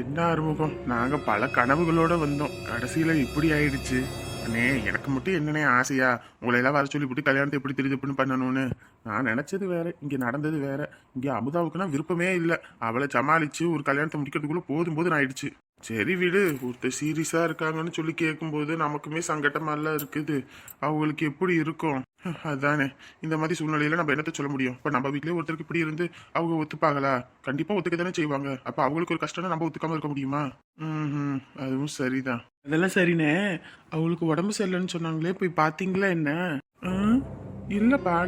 என்ன அறிமுகம்? நாங்கள் பல கனவுகளோடு வந்தோம். கடைசியில் இப்படி ஆயிடுச்சு. அண்ணே எனக்கு மட்டும் என்னண்ணே ஆசையா? உங்களை எல்லாம் வர சொல்லி விட்டு கல்யாணத்தை எப்படி தெரியுது அப்படின்னு பண்ணணும்னு. நான் நினச்சது வேற இங்கே நடந்தது வேற. இங்கே அமுதாவுக்குன்னா விருப்பமே இல்லை. அவளை சமாளித்து ஒரு கல்யாணத்தை முடிக்கிறதுக்குள்ளே போதும் போதும் ஆயிடுச்சு. சரி விடு ஒருத்தர் சீரியஸாக இருக்காங்கன்னு சொல்லி கேட்கும்போது நமக்குமே சங்கட்டமாலாம் இருக்குது. அவங்களுக்கு எப்படி இருக்கும்? அதானே. இந்த மாதிரி சூழ்நிலையில நம்ம என்னத்தை சொல்ல முடியும்? இப்போ நம்ம வீட்லயே ஒருத்தருக்கு இப்படி இருந்து அவங்க ஒத்துப்பாங்களா? கண்டிப்பா ஒத்துக்க தானே செய்வாங்க. அப்போ அவங்களுக்கு ஒரு கஷ்டம்னா நம்ம ஒத்துக்காம இருக்க முடியுமா? ம் அதுவும் சரிதான். அதெல்லாம் சரிண்ணே. அவங்களுக்கு உடம்பு சரியில்லைன்னு சொன்னாங்களே போய் பாத்தீங்களா என்ன? ம்,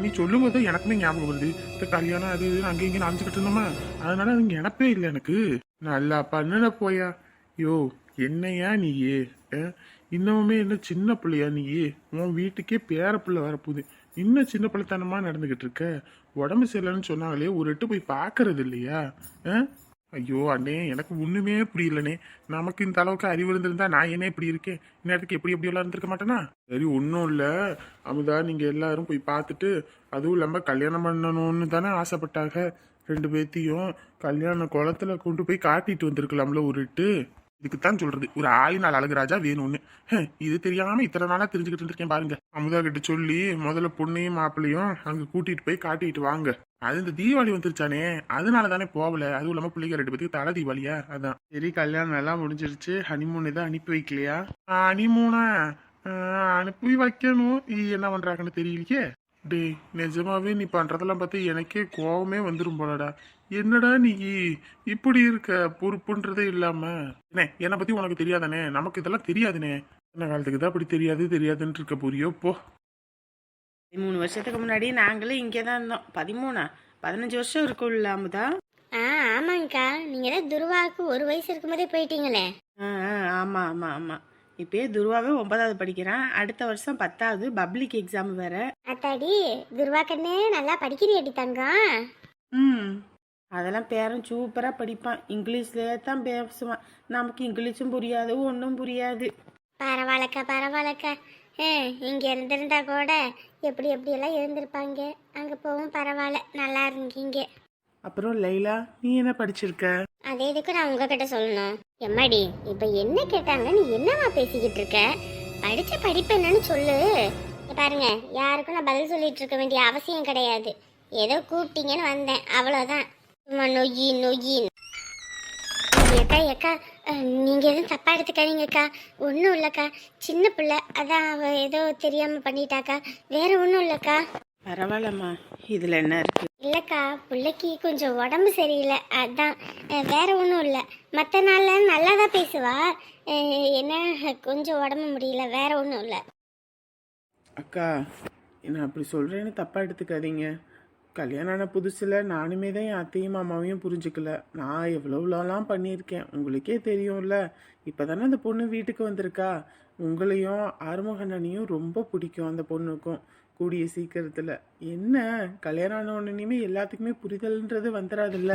நீ சொல்லும் போது எனக்குமே ஞாபகம் வருது. இந்த கல்யாணம் அது இது அங்கே இங்கே நினைச்சுக்கிட்டு இருந்தோமா? அதனால அது நினப்பே இல்லை எனக்கு. நல்லா பண்ணுன போயா. யோ என்னையா நீயே? ஏ இன்னமுமே என்ன சின்ன பிள்ளையா நீயே உன் வீட்டுக்கே பேர பிள்ளை வரப்போகுது. இன்னும் சின்ன பிள்ளைத்தனமா நடந்துகிட்டு இருக்க? உடம்பு சரியில்லைன்னு சொன்னாங்களே ஒரு எட்டு போய் பார்க்கறது இல்லையா? ஐயோ அண்ணே எனக்கு ஒண்ணுமே புரியலனே நமக்கு இந்த அளவுக்கு அறிவு இருந்திருந்தா நான் என்ன இப்படி இருக்கேன்? இந்நேரத்துக்கு எப்படி எப்படி எல்லாம் இருந்திருக்க மாட்டேனா? சரி ஒன்றும் இல்லை. அமுதா நீங்க எல்லாரும் போய் பார்த்துட்டு அதுவும் இல்லாம கல்யாணம் பண்ணணும்னு தானே ஆசைப்பட்டாங்க. ரெண்டு பேர்த்தையும் கல்யாண குளத்துல கொண்டு போய் காட்டிட்டு வந்திருக்கலாம்ல ஒரு இட்டு இதுக்கு தான் சொல்றது. ஒரு ஆளினால் அழகுராஜா வேணும்னு. இது தெரியாம இத்தனை நாளா தெரிஞ்சுக்கிட்டு இருந்திருக்கேன் பாருங்க. அமுதா கிட்ட சொல்லி முதல்ல பொண்ணையும் மாப்பிளையும் அங்க கூட்டிட்டு போய் காட்டிட்டு வாங்க. அது இந்த தீபாவளி வந்துருச்சானே அதனால தானே போகல. அதுவும் இல்லாம பிள்ளைங்க ரெண்டு பேத்துக்கு தலை தீபாவளியா? அதான். சரி கல்யாணம் எல்லாம் முடிஞ்சிருச்சு. ஹனிமூன் எதாவது அனுப்பி வைக்கலையா? ஹனிமூனா அனுப்பி வைக்கணும். இ என்ன பண்றாங்கன்னு தெரியலையே? டேய் நிஜமாவே நீ பண்றதெல்லாம் பார்த்து எனக்கே கோவமே வந்துரும் போலடா. என்னடா நீ? இப்படி இருக்க? பொறுப்புன்றதே இல்லாம. என்ன என்னை பத்தி உனக்கு தெரியாதானே? நமக்கு இதெல்லாம் தெரியாதுனே. என்ன காலத்துக்கு தான் அப்படி தெரியாது தெரியாதுன்னு இருக்க புரியோ போ. பதிமூணு வருஷத்துக்கு முன்னாடி நாங்களும் இங்கே தான் இருந்தோம். பதிமூணா? பதினஞ்சு வருஷம் இருக்கும்ல அமுதா? ஆ ஆமாங்கக்கா. நீங்கள் தான் துருவாவுக்கு ஒரு வயசு இருக்கும்போதே போயிட்டீங்களே. ஆ ஆ, ஆமா ஆமா ஆமா. இப்பயே துருவாவே ஒன்பதாவது படிக்கிறான். அடுத்த வருஷம் பத்தாவது பப்ளிக் எக்ஸாம் வேற. அத்தாடி துருவா கண்ணே நல்லா படிக்கிறியடி தங்கம். ம். அதெல்லாம் பேரன் சூப்பரா படிப்பான். இங்கிலீஷ்லயே தான் பேசுவான். நமக்கு இங்கிலீஷும் புரியாது ஒன்றும் புரியாது. பரவாயில்லக்கா பரவாயில்லக்கா. ஆ, இங்க இருந்திருந்தா கூட எப்படி எப்படியெல்லாம் இருந்திருப்பாங்க? அங்க போவும் பரவாயில்ல நல்லா இருந்தீங்க அப்புறம் லைலா நீ என்ன படிச்சிருக்க? அதே இதுக்கு நான் உங்ககிட்ட சொல்லணும். எம்மாடி இப்ப என்ன கேட்டாங்க நீ என்னவா பேசிக்கிட்டு இருக்க? படிச்ச படிப்பு என்னன்னு சொல்லு. பாருங்க யாருக்கும் நான் பதில் சொல்லிட்டு இருக்க வேண்டிய அவசியம் கிடையாது. ஏதோ கூப்பிட்டீங்கன்னு வந்தேன் அவ்வளவுதான். சும்மா நொய்யி நொய்யி. ஏக்கா ஏக்கா அஹ், நீங்க எதுவும் தப்பா எடுத்துக்காதீங்கக்கா ஒன்றும் இல்லக்கா. சின்ன பிள்ளை அதான் அவ ஏதோ தெரியாம பண்ணிட்டாக்கா. வேற ஒன்றும் இல்லக்கா. பரவாயில்லம்மா. இதுல என்ன இருக்கு? இல்லக்கா பிள்ளைக்கு கொஞ்சம் உடம்பு சரியில்லை. அதான். வேற ஒன்றும் இல்லை. மற்ற நாளில் நல்லா தான் பேசுவா என்ன கொஞ்சம் உடம்பு முடியல. வேற ஒன்றும் இல்லை. அக்கா நான் அப்படி சொல்கிறேன்னு தப்பாக எடுத்துக்காதீங்க. கல்யாணம் ஆன புதுசில் நானுமே தான் என் அத்தையும் மாமாவையும் புரிஞ்சுக்கல. நான் எவ்வளோலாம் பண்ணியிருக்கேன் உங்களுக்கே தெரியும்ல. இப்போ தானே அந்த பொண்ணு வீட்டுக்கு வந்திருக்கா. உங்களையும் ஆறுமுகண்ணனையும் ரொம்ப பிடிக்கும் அந்த பொண்ணுக்கும் கூடிய சீக்கிரத்தில். என்ன? கல்யாணம் ஆன உடனேயுமே எல்லாத்துக்குமே புரிதல்ன்றது வந்துடாதுல்ல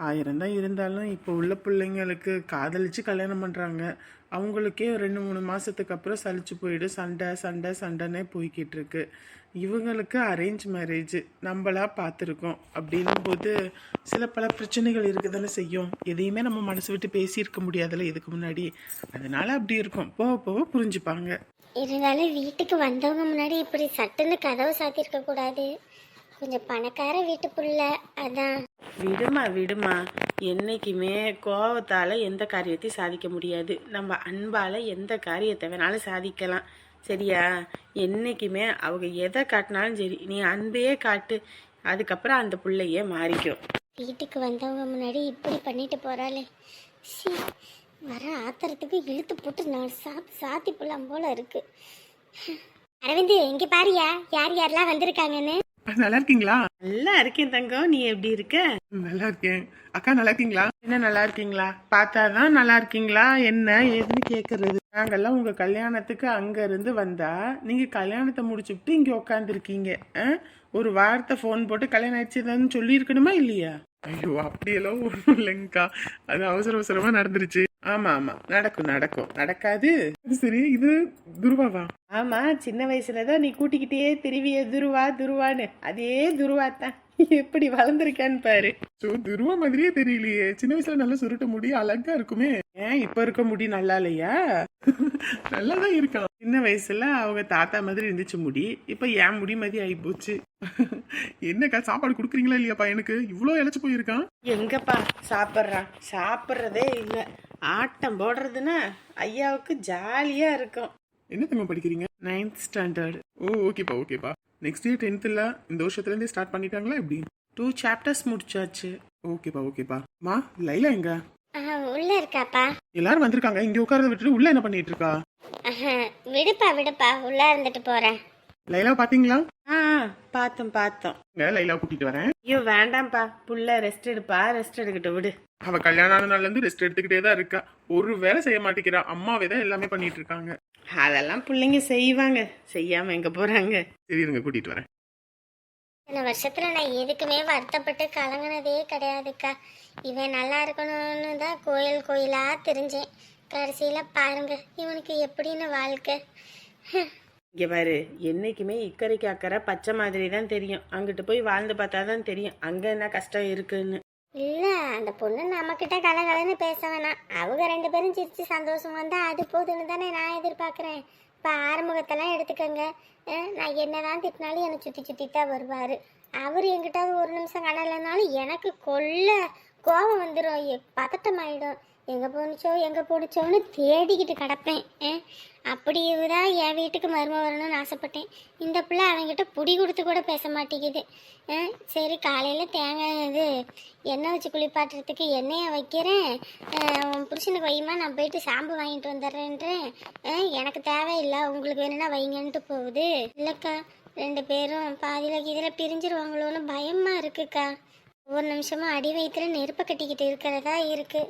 ஆயிரம் தான் இருந்தாலும் இப்போ உள்ள பிள்ளைங்களுக்கு காதலிச்சு கல்யாணம் பண்ணுறாங்க அவங்களுக்கே ரெண்டு மூணு மாதத்துக்கு அப்புறம் சலிச்சு போயிடு. சண்டை சண்டை சண்டைன்னே போய்கிட்டு இருக்கு. இவங்களுக்கு அரேஞ்ச் மேரேஜ் நம்மளா பார்த்துருக்கோம் அப்படின்னும் போது சில பல பிரச்சனைகள் இருக்க தானே செய்யும். எதையுமே நம்ம மனசு விட்டு பேசியிருக்க முடியாதுல்ல இதுக்கு முன்னாடி. அதனால அப்படி இருக்கும். போக போக புரிஞ்சுப்பாங்க. இருந்தாலும் வீட்டுக்கு வந்தவங்க முன்னாடி இப்படி சட்டுன்னு கதவை சாத்திருக்க கூடாது. கொஞ்சம் பணக்கார வீட்டு புள்ள அதான். விடுமா விடுமா. என்னைக்குமே கோவத்தால் எந்த காரியத்தையும் சாதிக்க முடியாது. நம்ம அன்பால் எந்த காரியத்தை வேணாலும் சாதிக்கலாம். சரியா? என்னைக்குமே அவங்க எதை காட்டினாலும் சரி நீ அன்பையே காட்டு. அதுக்கப்புறம் அந்த பிள்ளையே மாறிக்கும். வீட்டுக்கு வந்தவங்க முன்னாடி இப்படி பண்ணிட்டு போறாளே. சீ வர ஆத்திரத்துக்கு இழுத்து போட்டு நான் சாப் சாத்தி போலாம் போல இருக்கு. அரவிந்த் இங்க பாரியா? யார் யாரெல்லாம் வந்திருக்காங்கன்னு? நல்லா இருக்கீங்களா? நல்லா இருக்கேன் தங்கம். நீ எப்படி இருக்க? நல்லா இருக்கேன். அக்கா நல்லா இருக்கீங்களா? என்ன நல்லா இருக்கீங்களா? பார்த்தாதான் நல்லா இருக்கீங்களா? என்ன ஏதுன்னு கேக்குறது. நாங்கெல்லாம் உங்க கல்யாணத்துக்கு அங்க இருந்து வந்தா நீங்க கல்யாணத்தை முடிச்சுட்டு இங்க உட்காந்துருக்கீங்க ஒரு வார்த்தை ஃபோன் போட்டு கல்யாணம் ஆயிடுச்சுன்னு சொல்லி இருக்கணுமா இல்லையா? ஐயோ அப்படியெல்லாம் ஒன்றும் இல்லைங்கக்கா. அது அவசர அவசரமா நடந்துருச்சு. ஆமா ஆமா. நடக்கும் நடக்கும். நடக்காது. சரி இது துருவாவா? ஆமா சின்ன வயசுல தான் நீ கூட்டிக்கிட்டே திருவிய துருவா துருவான்னு. அதே துருவா தான் எப்படி வளர்ந்துருக்கான்னு பாரு. ஸோ துருவ மாதிரியே தெரியலையே. சின்ன வயசுல நல்ல சுருட்ட முடி அழகா இருக்குமே. ஏன் இப்ப இருக்க முடி நல்லா இல்லையா? நல்லா தான் இருக்கான். சின்ன வயசுல அவங்க தாத்தா மாதிரி இருந்துச்சு முடி. இப்ப என் முடி மாதிரி ஆகி போச்சு என்னக்கா சாப்பாடு கொடுக்குறீங்களா இல்லையா பையனுக்கு இவ்வளோ இழைச்சு போயிருக்கான். எங்கப்பா சாப்பிட்றான். சாப்பிட்றதே இல்லை. ஆட்டம் போடுறதுன்னா ஐயாவுக்கு ஜாலியா இருக்கும். என்ன தங்க படிக்கிறீங்க? நைன்த் ஸ்டாண்டர்ட் ஓ ஓகேப்பா ஓகேப்பா. நெக்ஸ்ட் இயர் டென்த்தில் இந்த வருஷத்துலேருந்தே ஸ்டார்ட் பண்ணிட்டாங்களா எப்படி? டூ சாப்டர்ஸ் முடிச்சாச்சு. ஓகேப்பா ஓகேப்பா. மா லைலா எங்க? உள்ள இருக்காப்பா. எல்லாரும் வந்திருக்காங்க. இங்க உட்காரத விட்டுட்டு உள்ள என்ன பண்ணிட்டு இருக்கா? விடுப்பா விடுப்பா. உள்ள இருந்துட்டு போறேன். லைலா பாத்தீங்களா ஆ பார்த்தோம் பார்த்தோம். லைலா கூட்டிட்டு வரேன். ஐயோ வேண்டாம்ப்பா. புள்ள ரெஸ்ட் எடுப்பா. ரெஸ்ட் எடுக்கட்டு விடு. அவ கல்யாணம் ஆன நாள்ல இருந்து ரெஸ்ட் எடுத்துக்கிட்டே தான் இருக்கா. ஒரு வேலை செய்ய மாட்டேங்கிறா. அம்மாவே தான் எல்லாமே பண்ணிட்டு இருக்காங்க. அதெல்லாம் பிள்ளைங்க செய்வாங்க. செய்யாம எங்க போறாங்க? சரி இருங்க கூட்டிட்டு வரேன். இத்தனை வருஷத்துல நான் எதுக்குமே வருத்தப்பட்டு கலங்கினதே கிடையாதுக்கா. இவன் நல்லா இருக்கணும்னு தான் கோயில் கோயிலா தெரிஞ்சேன். கடைசியில பாருங்க இவனுக்கு எப்படின்னு வாழ்க்கை. இங்க பாரு என்னைக்குமே இக்கரைக்கு அக்கறை பச்சை மாதிரி தான் தெரியும். அங்கிட்டு போய் வாழ்ந்து பார்த்தா தான் தெரியும். அங்க என்ன கஷ்டம் இருக்குன்னு. இல்லை அந்த பொண்ணு நம்மக்கிட்ட கலகலன்னு பேச வேணாம். அவங்க ரெண்டு பேரும் சிரித்து சந்தோஷம் வந்தால் அது போதுன்னு தானே நான் எதிர்பார்க்குறேன். இப்போ ஆறுமுகத்தெல்லாம் எடுத்துக்கோங்க. நான் நான் என்னதான் திட்டினாலும் என்னை சுற்றி சுற்றி தான் வருவார். அவர் எங்கிட்டாவது ஒரு நிமிஷம் கடலைனாலும் எனக்கு கொல்ல கோபம் வந்துடும் பதட்டமாயிடும் எங்கே போணுச்சோ எங்கே போணுச்சோன்னு தேடிக்கிட்டு கிடப்பேன். அப்படி தான் என் வீட்டுக்கு மரும வரணும்னு ஆசைப்பட்டேன். இந்த பிள்ளை அவங்ககிட்ட புடி கொடுத்து கூட பேச மாட்டேங்குது. சரி காலையில் தேங்காய் இது எண்ணெய் வச்சு குளிப்பாட்டுறதுக்கு எண்ணெயை வைக்கிறேன். உன் புருஷனுக்கு வையுமா நான் போயிட்டு சாம்பு வாங்கிட்டு வந்துடுறேன்றேன். எனக்கு தேவையில்லை உங்களுக்கு வேணும்னா வைங்கன்ட்டு போகுது. இல்லைக்கா ரெண்டு பேரும் பாதியில் இதில் பிரிஞ்சிருவாங்களோன்னு பயமாக இருக்குக்கா. ஒவ்வொரு நிமிஷமும் அடி வயிற்றுல நெருப்பை கட்டிக்கிட்டு இருக்கிறதா இருக்குது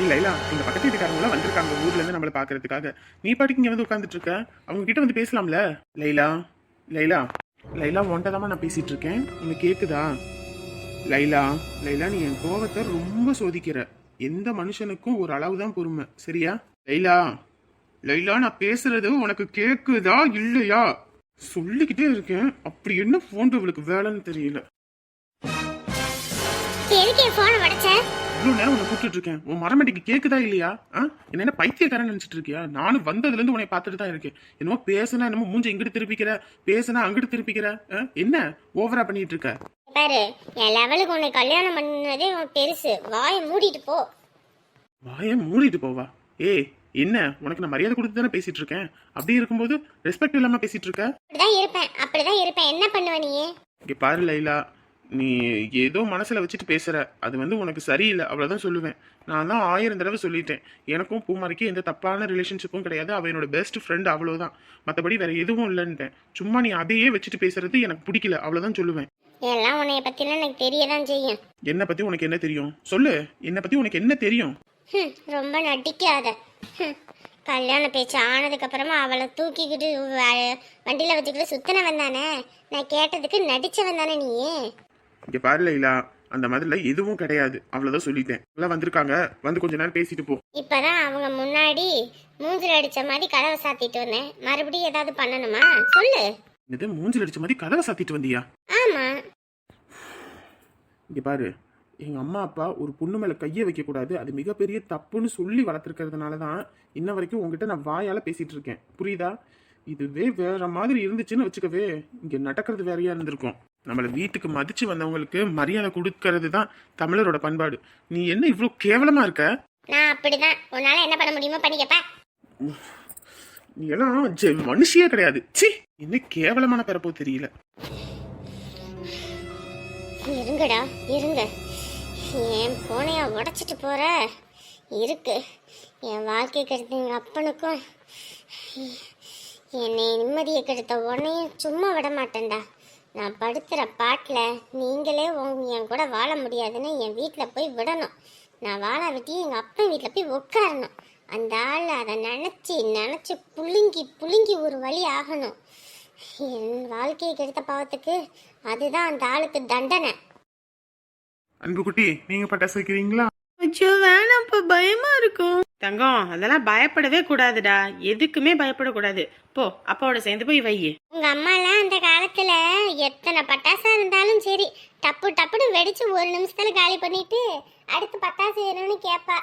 இல்லை லைலா இந்த பக்கத்து வீட்டுக்காரங்களாம் வந்திருக்காங்க. ஊர்ல இருந்து நம்மள பாக்குறதுக்காக. நீ பாட்டுக்கு இங்க வந்து உட்காந்துட்டு இருக்க அவங்க கிட்ட வந்து பேசலாம்ல? லைலா லைலா லைலா ஒன்ட்டதாமா நான் பேசிட்டு இருக்கேன் உனக்கு கேக்குதா? லைலா லைலா நீ என் கோவத்தை ரொம்ப சோதிக்கிற. எந்த மனுஷனுக்கும் ஒரு அளவு தான் பொறுமை. சரியா? லைலா லைலா நான் பேசுறது உனக்கு கேக்குதா இல்லையா? சொல்லிக்கிட்டே இருக்கேன். அப்படி என்ன போன் இவளுக்கு வேலைன்னு தெரியல. எதுக்கு என் ஃபோனை இவ்வளவு நேரம் உன்னை கூப்பிட்டு இருக்கேன். உன் மரமட்டிக்கு கேக்குதா இல்லையா? ஆ? என்ன என்ன பைத்தியக்காரன் நினைச்சிட்டு இருக்கியா? நானும் வந்ததுல இருந்து உன்னை பார்த்துட்டு தான் இருக்கேன். என்னமோ பேசுனா என்னமோ மூஞ்ச இங்கிட்டு திருப்பிக்கிற பேசுனா அங்கிட்டு திருப்பிக்கிற? என்ன ஓவரா பண்ணிட்டு இருக்க? பாரு என் லெவலுக்கு உன்னை கல்யாணம் பண்ணதே பெருசு. வாயை மூடிட்டு போ. வாய மூடிட்டு போவா? ஏய் என்ன? உனக்கு நான் மரியாதை கொடுத்து தானே பேசிட்டு இருக்கேன்? அப்படி இருக்கும்போது ரெஸ்பெக்ட் இல்லாம பேசிட்டு இருக்க? அப்படிதான் இருப்பேன். அப்படிதான் இருப்பேன். என்ன பண்ணுவ நீ? இங்க பாரு லைலா. நீ ஏதோ மனசுல வச்சுட்டு பேசுற. அது வந்து உனக்கு சரியில்லை. அவ்வளவுதான் சொல்லுவேன். நான் தான் ஆயிரம் தடவை சொல்லிட்டேன். எனக்கும் பூமாரிக்கு எந்த தப்பான ரிலேஷன்ஷிப்பும் கிடையாது. அவ என்னோட பெஸ்ட் ஃப்ரெண்ட் அவ்வளவுதான். மற்றபடி வேற எதுவும் இல்லைன்ட்டேன். சும்மா நீ அதையே வச்சுட்டு பேசுறது எனக்கு பிடிக்கல. அவ்வளவுதான் சொல்லுவேன். எல்லாம் உன்னைய பத்திலாம் எனக்கு தெரியதான் செய்யும். என்னை பத்தி உனக்கு என்ன தெரியும்? சொல்லு. என்னை பத்தி உனக்கு என்ன தெரியும்? ரொம்ப நடிக்காத. கல்யாண பேச்சு ஆனதுக்கு அப்புறமா அவளை தூக்கிக்கிட்டு வண்டியில வச்சுக்கிட்டு சுத்தினவன் தானே? நான் கேட்டதுக்கு நடிச்சவன் தானே நீ இங்க பாரு லைலா அந்த மாதிரிலாம் எதுவும் கிடையாது. அவ்வளவுதான் சொல்லிட்டேன். எல்லாம் வந்திருக்காங்க. வந்து கொஞ்ச நேரம் பேசிட்டு போ. இப்பதான் அவங்க முன்னாடி மூஞ்சில் அடிச்ச மாதிரி கதவை சாத்திட்டு வந்தேன். மறுபடியும் ஏதாவது பண்ணணுமா? சொல்லு. இது மூஞ்சில் அடிச்ச மாதிரி கதவை சாத்திட்டு வந்தியா? ஆமா. இங்க பாரு. எங்க அம்மா அப்பா ஒரு பொண்ணு மேல கையை வைக்க கூடாது. அது மிகப்பெரிய தப்புன்னு சொல்லி வளர்த்துருக்கிறதுனால தான் இன்ன வரைக்கும் உங்ககிட்ட நான் வாயால பேசிட்டு இருக்கேன். புரியுதா? இதுவே வேற மாதிரி இருந்துச்சுன்னு வச்சுக்கவே இங்க நடக்கிறது வேறையா இருந்திருக்கும். நம்மள வீட்டுக்கு மதிச்சு வந்தவங்களுக்கு மரியாதை கொடுக்கறது தான் தமிழரோட பண்பாடு. நீ என்ன இவ்வளோ கேவலமா இருக்க? நான் அப்படிதான். உன்னால என்ன பண்ண முடியுமோ பண்ணிக்கப்பா நீ எல்லாம் ஜெ- மனுஷியே கிடையாது. சி என்ன கேவலமான பிறப்போ தெரியல. இருங்கடா இருங்க. என் போனைய உடைச்சிட்டு போற. இருக்கு. என் வாழ்க்கை கெடுத்த எங்கள் அப்பனுக்கும். என்னை நிம்மதியை கெடுத்த உன்னையும் சும்மா விட மாட்டேன்டா. நான் படுத்துகிற பாட்டில் நீங்களே உங்க என் கூட வாழ முடியாதுன்னு என் வீட்டில் போய் விடணும். நான் வாழ விட்டி எங்கள் அப்பன் வீட்டில் போய் உட்காரணும் அந்த ஆள் அதை நினச்சி நினச்சி புழுங்கி புழுங்கி ஒரு வழி ஆகணும். என் வாழ்க்கையை கெடுத்த பாவத்துக்கு அதுதான் அந்த ஆளுக்கு தண்டனை. அன்பு குட்டி நீங்க பட்டாசு வைக்கிறீங்களா? ஐயோ வேணாம்ப்பா பயமா இருக்கும். தங்கம் அதெல்லாம் பயப்படவே கூடாதுடா. எதுக்குமே பயப்படக்கூடாது. போ அப்பாவோட சேர்ந்து போய் வை உங்க அம்மாலாம் அந்த காலத்துல எத்தனை பட்டாசா இருந்தாலும் சரி டப்பு டப்புன்னு வெடிச்சு ஒரு நிமிஷத்துல காலி பண்ணிட்டு அடுத்து பட்டாசு வேணும்னு கேட்பா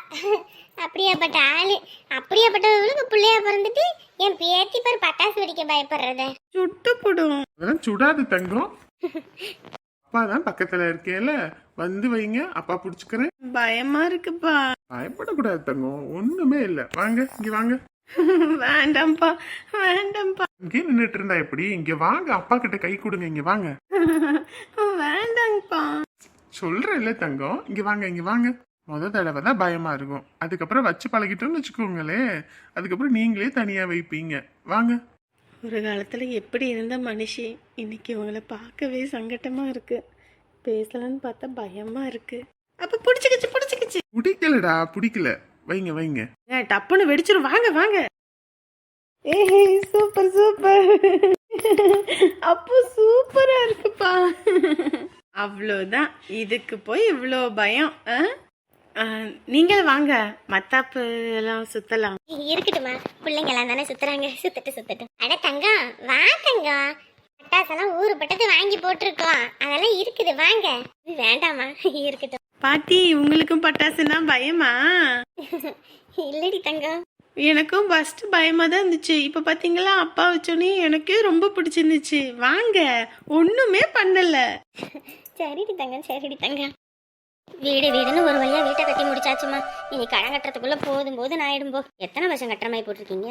அப்படியாப்பட்ட ஆளு. அப்படியாப்பட்டவங்களுக்கு பிள்ளையா பிறந்துட்டு என் பேத்தி பேர் பட்டாசு வெடிக்க பயப்படுறத. சுட்டு போடும். சுடாது தங்கம். அப்பா தான் பக்கத்துல இருக்கேல வந்து வைங்க அப்பா புடிச்சுக்கிறேன். பயமா இருக்குப்பா. பயப்படக்கூடாது தங்கம் ஒண்ணுமே இல்ல. வாங்க இங்க வாங்க. வேண்டாம்ப்பா வேண்டாம்ப்பா. இங்கே நின்னுட்டு இருந்தா எப்படி? இங்க வாங்க அப்பா கிட்ட கை கொடுங்க இங்க வாங்க. வேண்டாங்கப்பா சொல்றேன் இல்ல தங்கம் இங்க வாங்க இங்க வாங்க. முத தடவை தான் பயமா இருக்கும். அதுக்கப்புறம் வச்சு பழகிட்டோம்னு வச்சுக்கோங்களே அதுக்கப்புறம் நீங்களே தனியா வைப்பீங்க. வாங்க. ஒரு காலத்துல எப்படி இருந்த மனுஷி இன்னைக்கு இவங்கள பார்க்கவே சங்கட்டமா இருக்கு. பேசலான்னு பார்த்தா பயமா இருக்கு. அப்ப புடிச்சுக்கிச்சு புடிச்சுக்கிச்சு. பிடிக்கலடா பிடிக்கல. வைங்க வைங்க. ஏன், டப்புன்னு வெடிச்சிரும் வாங்க வாங்க. ஏஹே சூப்பர் சூப்பர். அப்போ சூப்பரா இருக்குப்பா. அவ்வளோதான் இதுக்கு போய் இவ்வளோ பயம் ஆ? நீங்கள் வாங்க. மத்தாப்பு எல்லாம் சுத்தலாம். இருக்கட்டுமா பிள்ளைங்க எல்லாம் தானே சுத்துறாங்க. சுத்தட்டு சுத்தட்டும் அட தங்கம் வா தங்கம். பட்டாசெல்லாம் ஊரு பட்டது வாங்கி போட்டிருக்கோம் அதெல்லாம் இருக்குது. வாங்க. வேண்டாமா இருக்கட்டும். பாட்டி உங்களுக்கும் பட்டாசுனா பயமா? இல்லடி தங்கம். எனக்கும் ஃபர்ஸ்ட் பயமா தான் இருந்துச்சு. இப்போ பாத்தீங்களா அப்பா வச்சோன்னே எனக்கே ரொம்ப பிடிச்சிருந்துச்சு. வாங்க. ஒண்ணுமே பண்ணல. சரிடி தங்கம் சரிடி தங்கம். வீடு வீடுன்னு ஒரு வழியா வீட்டை கட்டி முடிச்சாச்சுமா. இனி கடன் கட்டுறதுக்குள்ள போதும் போது நான் ஆயிடும்போ எத்தனை வருஷம் கட்டுற மாதிரி போட்டிருக்கீங்க?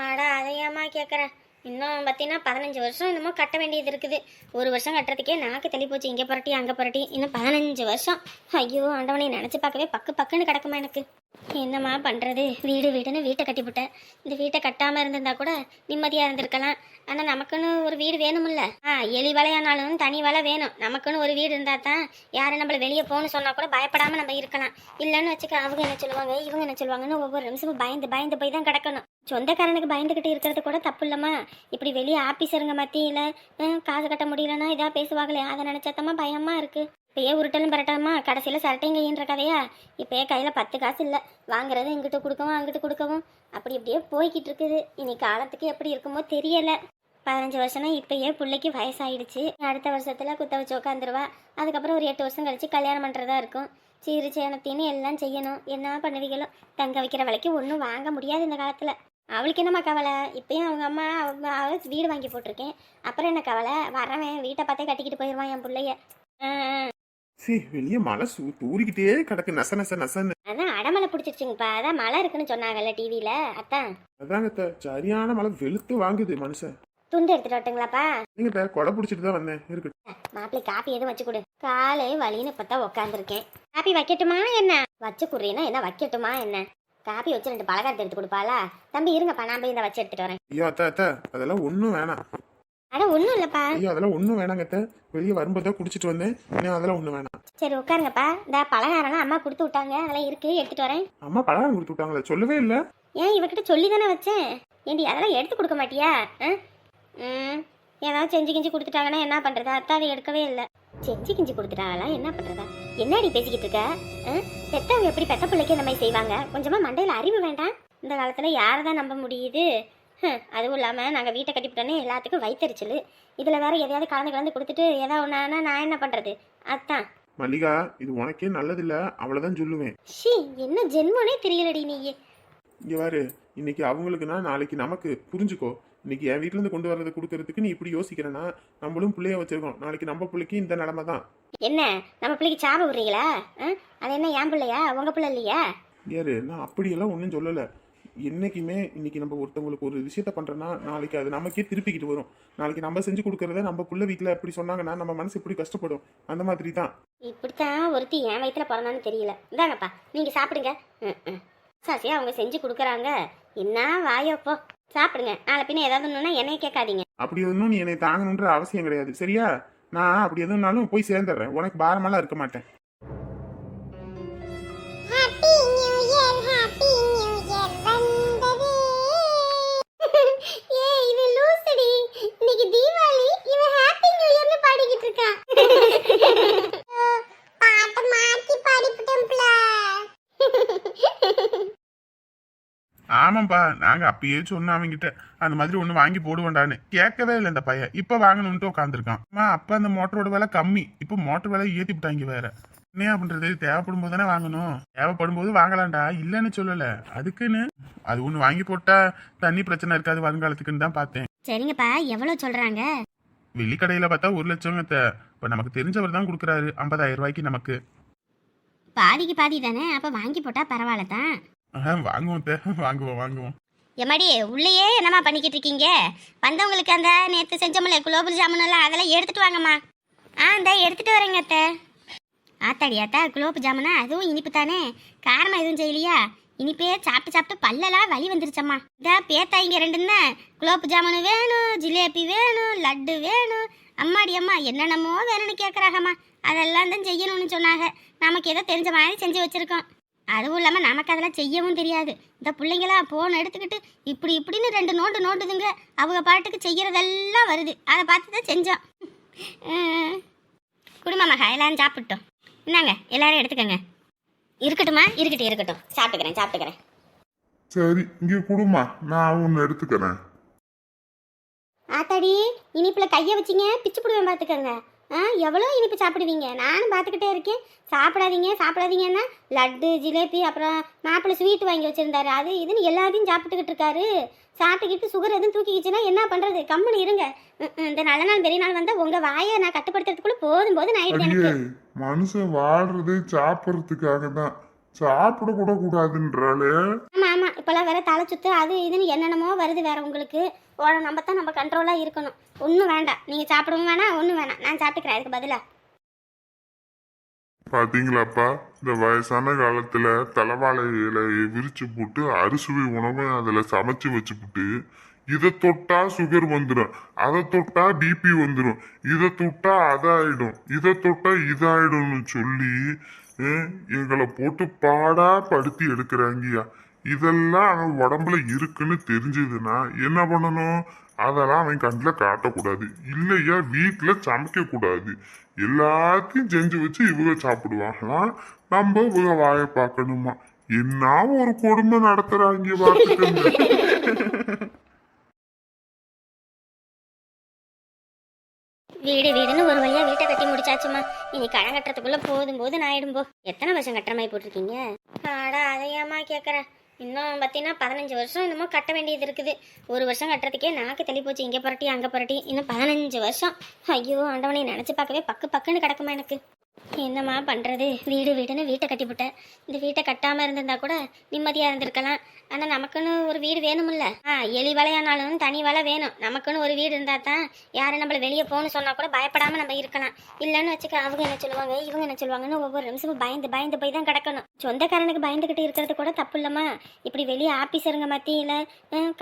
ஆடா அதையாமா கேட்குற இன்னும் பார்த்தீங்கன்னா பதினஞ்சு வருஷம் இன்னமும் கட்ட வேண்டியது இருக்குது. ஒரு வருஷம் கட்டுறதுக்கே நாக்கு தள்ளி போச்சு. இங்கே புரட்டி அங்கே புரட்டி. இன்னும் பதினஞ்சு வருஷம். ஐயோ ஆண்டவனை நினச்சி பார்க்கவே பக்கு பக்குன்னு கிடக்குமா எனக்கு? என்னம்மா பண்ணுறது வீடு வீடுன்னு வீட்டை கட்டிவிட்டேன் இந்த வீட்டை கட்டாமல் இருந்திருந்தா கூட நிம்மதியாக இருந்திருக்கலாம். ஆனால் நமக்குன்னு ஒரு வீடு வேணும்ல? ஆ எலி வலையானாலும் தனி வலை வேணும். நமக்குன்னு ஒரு வீடு இருந்தால் தான் யாரும் நம்மளை வெளியே போகணும்னு சொன்னால் கூட பயப்படாமல் நம்ம இருக்கலாம். இல்லைன்னு வச்சுக்க அவங்க என்ன சொல்லுவாங்க இவங்க என்ன சொல்லுவாங்கன்னு ஒவ்வொரு நிமிஷமும் பயந்து பயந்து போய் தான் கிடக்கணும். சொந்தக்காரனுக்கு பயந்துக்கிட்டு இருக்கிறது கூட தப்பு இல்லைம்மா. இப்படி வெளியே ஆஃபீஸருங்க மத்தியில் காசு கட்ட முடியலன்னா இதாக பேசுவாங்களே. அதை நினச்சாத்தம்மா பயமாக இருக்குது இப்போயே உருட்டலும் பரட்டமா கடைசியில் சரட்டைங்கன்ற கதையா? இப்போயே கையில் பத்து காசு இல்லை. வாங்குறது இங்கிட்டு கொடுக்கவும் அங்கிட்டு கொடுக்கவும். அப்படி இப்படியே போய்கிட்டு இருக்குது. இனி காலத்துக்கு எப்படி இருக்குமோ தெரியலை. பதினஞ்சு வருஷம்னா இப்போயே பிள்ளைக்கு வயசாயிடுச்சு. அடுத்த வருஷத்தில் குத்த வச்சு உட்காந்துருவா அதுக்கப்புறம் ஒரு எட்டு வருஷம் கழித்து கல்யாணம் பண்ணுறதா இருக்கும். சீரு சேனத்தின்னு எல்லாம் செய்யணும். என்ன பண்ணுவீங்களோ? தங்க வைக்கிற விலைக்கு ஒன்றும் வாங்க முடியாது இந்த காலத்தில். அவளுக்கு என்னம்மா கவலை? இப்பயும் அவங்க அம்மா அவங்க அவ வீடு வாங்கி போட்டிருக்கேன். அப்புறம் என்ன கவலை? வரவன் வீட்டை பார்த்தே கட்டிக்கிட்டு போயிடுவான் என் பிள்ளைய. சரி வெளியே மழை சூ தூரிக்கிட்டே கிடக்கு. நச நச நசன்னு. அதான் அடமலை பிடிச்சிருச்சுங்கப்பா. அதான் மழை இருக்குன்னு சொன்னாங்கல்ல டிவியில் அத்தான் அதாங்க சரியான மழை வெளுத்து வாங்குது மனுஷன். துண்டு எடுத்துட்டு வரட்டுங்களாப்பா? நீங்க அத்தை, கொடை பிடிச்சிட்டு தான் வந்தேன். இருக்கு. மாப்பிள்ளை காப்பி எதுவும் வச்சு கொடு. காலே வலின்னு பார்த்தா உட்காந்துருக்கேன் காப்பி வைக்கட்டுமா என்ன? வச்சு குடுறீன்னா என்ன? வைக்கட்டுமா என்ன? காப்பி வச்சு ரெண்டு பலகாரத்தை எடுத்து கொடுப்பாளா? தம்பி இருங்கப்பா நான் போய் இந்த வச்சு எடுத்துட்டு வரேன். ஐயோ அத்தை அத்தை அதெல்லாம் ஒன்றும் வேணாம். அட ஒன்றும் இல்லைப்பா. ஐயோ அதெல்லாம் ஒன்றும் வேணாங்க அத்தை. வெளியே வரும்போது தான் குடிச்சிட்டு வந்தேன். இன்னும் அதெல்லாம் ஒன்றும் வேணாம். சரி உட்காருங்கப்பா. இந்த பலகாரம்லாம் அம்மா கொடுத்து விட்டாங்க. அதெல்லாம் இருக்கு எடுத்துட்டு வரேன். அம்மா பலகாரம் கொடுத்து விட்டாங்களே சொல்லவே இல்லை. ஏன் இவகிட்ட சொல்லி தானே வச்சேன்? ஏண்டி அதெல்லாம் எடுத்து கொடுக்க மாட்டியா? ஆ? ம். ஏதாவது செஞ்சு கிஞ்சி கொடுத்துட்டாங்கன்னா என்ன பண்ணுறது அத்தா அதை எடுக்கவே இல்லை. செஞ்சு கிஞ்சி கொடுத்துட்டாங்களா என்ன பண்ணுறதா என்னடி பேசிக்கிட்டு இருக்க? பெத்தவங்க எப்படி பெத்த பிள்ளைக்கு இந்த மாதிரி செய்வாங்க? கொஞ்சமாக மண்டையில் அறிவு வேண்டாம். இந்த காலத்தில் யாரை தான் நம்ப முடியுது? அதுவும் இல்லாமல் நாங்கள் வீட்டை கட்டிவிட்டோன்னே எல்லாத்துக்கும் வயிற்றுச்சல் இதில் வேற எதையாவது கலந்து கலந்து கொடுத்துட்டு ஏதாவது ஒன்றானா நான் என்ன பண்ணுறது அதான். மல்லிகா இது உனக்கே நல்லதில்ல. அவ்வளோதான் சொல்லுவேன். ஷீ என்ன ஜென்மனே தெரியலடி நீ. இங்கே பாரு. இன்னைக்கு அவங்களுக்குன்னா நாளைக்கு நமக்கு. புரிஞ்சுக்கோ. இன்னைக்கு என் வீட்ல இருந்து கொண்டு வர்றதை கொடுக்கறதுக்கு நீ இப்படி யோசிக்கிறேன்னா நம்மளும் பிள்ளைய வச்சிருக்கோம். நாளைக்கு நம்ம பிள்ளைக்கு இந்த நிலமை தான். என்ன? நம்ம பிள்ளைக்கு சாப விடுறீங்களா? அது என்ன என் பிள்ளையா? உங்க பிள்ளை இல்லையா? யாரு நான் அப்படியெல்லாம் ஒன்றும் சொல்லலை. என்னைக்குமே இன்னைக்கு நம்ம ஒருத்தவங்களுக்கு ஒரு விஷயத்த பண்றோம்னா நாளைக்கு அது நமக்கே திருப்பிக்கிட்டு வரும். நாளைக்கு நம்ம செஞ்சு கொடுக்கறத நம்ம புள்ள வீட்டில் எப்படி சொன்னாங்கன்னா நம்ம மனசு எப்படி கஷ்டப்படும். அந்த மாதிரி தான். இப்படித்தான் ஒருத்தி என் வயித்துல பிறந்தான்னு தெரியல. இந்தாங்கப்பா நீங்க சாப்பிடுங்க. சாசியா அவங்க செஞ்சு கொடுக்குறாங்க. என்ன வாயோப்போ? சாப்பிடுங்க. நாளை பின்ன ஏதாவது ஒன்றுனா என்னைய கேட்காதீங்க. அப்படி ஒன்றும் நீ என்னை தாங்கணுன்ற அவசியம் கிடையாது. சரியா? நான் அப்படி எதுனாலும் போய் சேர்ந்துடுறேன். உனக்கு பாரமெல்லாம் இருக்க மாட்டேன். ஆமாப்பா நாங்க அப்பயே சொன்னோம் அவங்கிட்ட அந்த மாதிரி ஒண்ணு வாங்கி போடுவேண்டான்னு. கேட்கவே இல்லை இந்த பையன். இப்ப வாங்கணும்ட்டு உட்காந்துருக்கான் அம்மா அப்ப அந்த மோட்டரோட விலை கம்மி. இப்ப மோட்டர் விலை ஏத்தி விட்டாங்க வேற. என்ன பண்றது? தேவைப்படும் போது தானே வாங்கணும். தேவைப்படும் போது வாங்கலாம்டா. இல்லைன்னு சொல்லல. அதுக்குன்னு அது ஒண்ணு வாங்கி போட்டா தண்ணி பிரச்சனை இருக்காது வருங்காலத்துக்குன்னு தான் பார்த்தேன். சரிங்கப்பா. எவ்வளோ சொல்கிறாங்க வெள்ளிக்கடையில பார்த்தா ஒரு லட்சம் இப்ப நமக்கு தெரிஞ்சவர் தான் கொடுக்குறாரு. ஐம்பதாயிரம் ரூபாய்க்கு நமக்கு. பாதிக்கு பாதி தானே. அப்போ வாங்கி போட்டால் பரவாயில்ல தான். வாங்குவோம் தே, வாங்குவோம் வாங்குவோம். எம்மாடி உள்ளேயே என்னம்மா பண்ணிக்கிட்டு இருக்கீங்க? வந்தவங்களுக்கு அந்த நேற்று செஞ்சோம்ல குலோபல் ஜாமுன் எல்லாம் அதெல்லாம் எடுத்துட்டு வாங்கம்மா. ஆ இந்த எடுத்துட்டு வரேங்க அத்தை. ஆத்தாடி ஆத்தா குலோப் ஜாமுனா அதுவும் இனிப்பு தானே? காரமாக எதுவும் செய்யலையா? இனிப்பே சாப்பிட்டு சாப்பிட்டு பல்லெல்லாம் வலி வந்துருச்சம்மா. இதா பேத்தாயிங்க ரெண்டுன்னா குலோப் ஜாமுன் வேணும் ஜிலேபி வேணும் லட்டு வேணும். அம்மாடி அம்மா என்னென்னமோ வேணும்னு கேட்குறாங்கம்மா அதெல்லாம் தான் செய்யணும்னு சொன்னாங்க. நமக்கு ஏதோ தெரிஞ்ச மாதிரி செஞ்சு வச்சுருக்கோம். அதுவும் இல்லாமல் நமக்கு அதெல்லாம் செய்யவும் தெரியாது. இந்த பிள்ளைங்களாம் போன் எடுத்துக்கிட்டு இப்படி இப்படின்னு ரெண்டு நோண்டு நோண்டுதுங்க. அவங்க பாட்டுக்கு செய்யறதெல்லாம் வருது. அதை பார்த்து தான் செஞ்சோம் குடும்ப மகா எல்லாரும் சாப்பிட்டோம். இந்தாங்க எல்லாரும் எடுத்துக்கங்க. இருக்கட்டுமா இருக்கட்டும் இருக்கட்டும். சாப்பிட்டுக்கிறேன் சாப்பிட்டுக்கிறேன். சரி இங்கே கொடுமா. நான் ஒன்று எடுத்துக்கிறேன். ஆத்தாடி இனிப்புல கையை வச்சிங்க. பிச்சு போடுவேன் பார்த்துக்கங்க. எவ்வளோ இனிப்பு சாப்பிடுவீங்க? நானும் பார்த்துக்கிட்டே இருக்கேன். சாப்பிடாதீங்க சாப்பிடாதீங்கன்னா லட்டு ஜிலேபி அப்புறம் மாப்பிள்ளை ஸ்வீட் வாங்கி வச்சிருந்தாரு. அது இதுன்னு எல்லாத்தையும் சாப்பிட்டுக்கிட்டு இருக்காரு. சாப்பிட்டுக்கிட்டு சுகர் எதுவும் தூக்கிக்கிச்சுன்னா என்ன பண்ணுறது கம்முன்னு இருங்க. இந்த நல்ல நாள் பெரிய நாள் வந்தால் உங்கள் வாயை நான் கட்டுப்படுத்துறதுக்குள்ளே போதும் போது நான் எனக்கு. மனுஷன் வாழ்றதே சாப்பிட்றதுக்காக தான் சாப்பிட கூட கூடாதுன்றாலே ஆமாம் ஆமாம் இப்போல்லாம் வேற தலை சுத்து அது இதுன்னு என்னென்னமோ வருது வேற உங்களுக்கு. ஓட நம்ம தான் நம்ம கண்ட்ரோலாக இருக்கணும். ஒன்றும் வேண்டாம். நீங்கள் சாப்பிடவும் வேணாம் ஒன்றும் வேணாம். நான் சாப்பிட்டுக்கிறேன் அதுக்கு பதிலாக பாத்தீங்களாப்பா? இந்த வயசான காலத்துல தலைவாழை இலையை விரிச்சு போட்டு அறுசுவை உணவை அதுல சமைச்சு வச்சுப்புட்டு இதை தொட்டா சுகர் வந்துடும் அதை தொட்டா பிபி வந்துடும் இதை தொட்டா அதாயிடும். இதை தொட்டா இதாயிடும்னு சொல்லி எங்களை போட்டு பாடா படுத்தி எடுக்கிறாங்கய்யா. இதெல்லாம் அவன் உடம்புல இருக்குன்னு தெரிஞ்சதுன்னா என்ன பண்ணணும்? அதெல்லாம் அவன் கண்ணில் காட்டக்கூடாது. இல்லையா வீட்டில் சமைக்கக்கூடாது. எல்லாத்தையும் செஞ்சு வச்சு இவங்க சாப்பிடுவாங்களாம் நம்ம இவங்க வாயை பார்க்கணுமா? என்ன ஒரு கொடுமை நடத்துறாங்க பார்த்துக்கங்க வீடு வீடுன்னு ஒரு வழியா வீட்டை கட்டி முடிச்சாச்சுமா. இனி கடன் கட்டுறதுக்குள்ள போதும் போதும் நான் போ. எத்தனை வருஷம் கட்டுற மாதிரி போட்டிருக்கீங்க? ஆடா அதையாமா கேட்குறேன் இன்னும் பார்த்தீங்கன்னா பதினஞ்சு வருஷம் இன்னமும் கட்ட வேண்டியது இருக்குது. ஒரு வருஷம் கட்டுறதுக்கே நாக்கு தள்ளி போச்சு. இங்கே புரட்டி அங்கே புரட்டி. இன்னும் பதினஞ்சு வருஷம். ஐயோ ஆண்டவனை நினச்சி பார்க்கவே பக்கு பக்குன்னு கிடக்குமா எனக்கு? என்னம்மா பண்ணுறது வீடு வீடுன்னு வீட்டை கட்டிவிட்டேன் இந்த வீட்டை கட்டாமல் இருந்திருந்தா கூட நிம்மதியாக இருந்திருக்கலாம். ஆனால் நமக்குன்னு ஒரு வீடு வேணும்ல ஆ எலி வலையானாலும் தனி வலை வேணும். நமக்குன்னு ஒரு வீடு இருந்தால் தான் யாரும் நம்மளை வெளியே போகணும்னு சொன்னால் கூட பயப்படாமல் நம்ம இருக்கலாம். இல்லைன்னு வச்சுக்க அவங்க என்ன சொல்லுவாங்க? இவங்க என்ன சொல்லுவாங்கன்னு ஒவ்வொரு நிமிஷமும் பயந்து பயந்து போய் தான் கிடக்கணும். சொந்தக்காரனுக்கு பயந்துக்கிட்டு இருக்கிறது கூட தப்பு இல்லைம்மா. இப்படி வெளியே ஆஃபீஸருங்க மத்தியில்